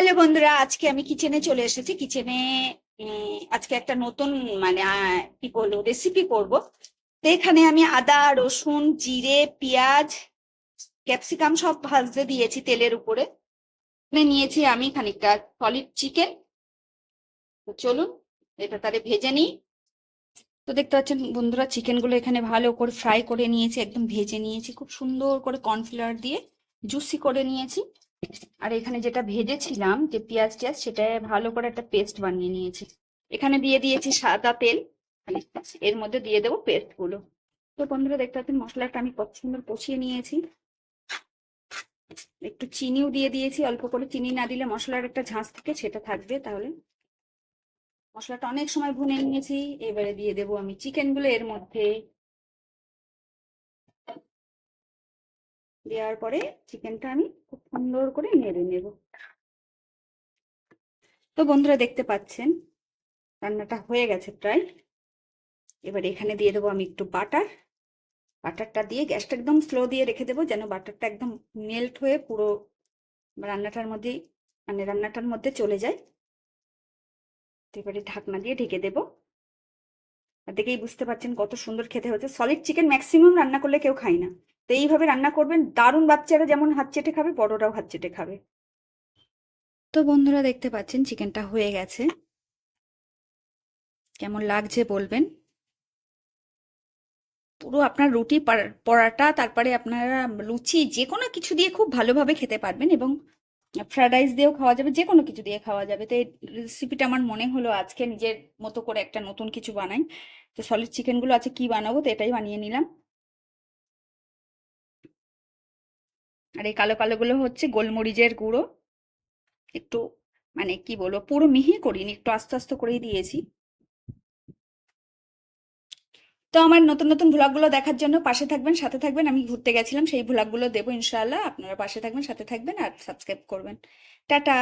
Hello বন্ধুরা, আজকে আমি কিচেনে চলে এসেছি। কিচেনে আজকে একটা নতুন মানে কি বলব রেসিপি করব। তো এখানে আমি আদা, রসুন, জিরে, পেঁয়াজ ক্যাপসিকাম সব ভাজতে দিয়েছি তেলের উপরে। নিয়েছি আমি খানিকটা সলিড চিকেন চলুন, এটা তাহলে ভেজে নিই। তো দেখতে পাচ্ছেন বন্ধুরা চিকেনগুলো এখানে ভালো করে ফ্রাই করে নিয়েছি, একদম ভেজে নিয়েছি। খুব সুন্দর করে কর্নফ্লাওয়ার দিয়ে জুসি করে নিয়েছি। আর এখানে যেটা ভেজেছিলাম, যে পেঁয়াজ টিয়াজ, সেটা ভালো করে একটা পেস্ট বানিয়ে নিয়েছি। এখানে দিয়ে দিয়েছি সাদা তেল এর মধ্যে দিয়ে দেবো পেস্টগুলো তো বন্ধুরা, দেখতে পাচ্ছেন মশলাটা আমি কত সুন্দর কষিয়ে নিয়েছি। একটু চিনিও দিয়ে দিয়েছি, অল্প করে চিনি না দিলে মশলার একটা ঝাঁস থাকে, সেটা থাকবে তাহলে। মশলাটা অনেক সময় ভুনে নিয়েছি, এবারে দিয়ে দেবো আমি চিকেনগুলো এর মধ্যে। দেওয়ার পরে চিকেনটা আমি খুব সুন্দর করে নেড়ে নেব। তো বন্ধুরা দেখতে পাচ্ছেন, রান্নাটা হয়ে গেছে প্রায়। এবার এখানে দিয়ে দেবো আমি একটু বাটার। বাটারটা দিয়ে গ্যাসটা একদম স্লো দিয়ে রেখে দেবো যেন বাটারটা একদম মেল্ট হয়ে পুরো রান্নাটার মধ্যে মানে রান্নাটার মধ্যে চলে যায়। তো এবারে ঢাকনা দিয়ে ঢেকে দেবো। আর দেখেই বুঝতে পারছেন কত সুন্দর খেতে হচ্ছে সলিড চিকেন ম্যাক্সিমাম রান্না করলে কেউ খায় না। তো এইভাবে রান্না করবেন। দারুণ বাচ্চারা যেমন হাত চেটে খাবে, বড়রাও হাত চেটে খাবে। তো বন্ধুরা দেখতে পাচ্ছেন চিকেনটা হয়ে গেছে। কেমন লাগছে বলবেন? পুরো আপনার রুটি পার- পরাটা, তারপরে আপনারা লুচি যে কোনো কিছু দিয়ে খুব ভালোভাবে খেতে পারবেন এবং ফ্রাইড রাইস দিয়েও খাওয়া যাবে যে কোনো কিছু দিয়ে খাওয়া যাবে। তো এই রেসিপিটা আমার মনে হলো আজকে নিজের মতো করে একটা নতুন কিছু বানাই। তো সলিড চিকেনগুলো আছে কি বানাবো তো এটাই বানিয়ে নিলাম। আর এই কালো কালোগুলো হচ্ছে গোলমরিচের গুঁড়ো। একটু মানে কি বলব, পুরো মিহি করিনি, একটু আস্তে আস্তে করেই দিয়েছি। তো আমার নতুন নতুন ভ্লগগুলো দেখার জন্য পাশে থাকবেন, সাথে থাকবেন। আমি ঘুরতে গেছিলাম, সেই ভ্লগগুলো দেবো ইনশাআল্লাহ। আপনারা পাশে থাকবেন, সাথে থাকবেন আর সাবস্ক্রাইব করবেন। টাটা!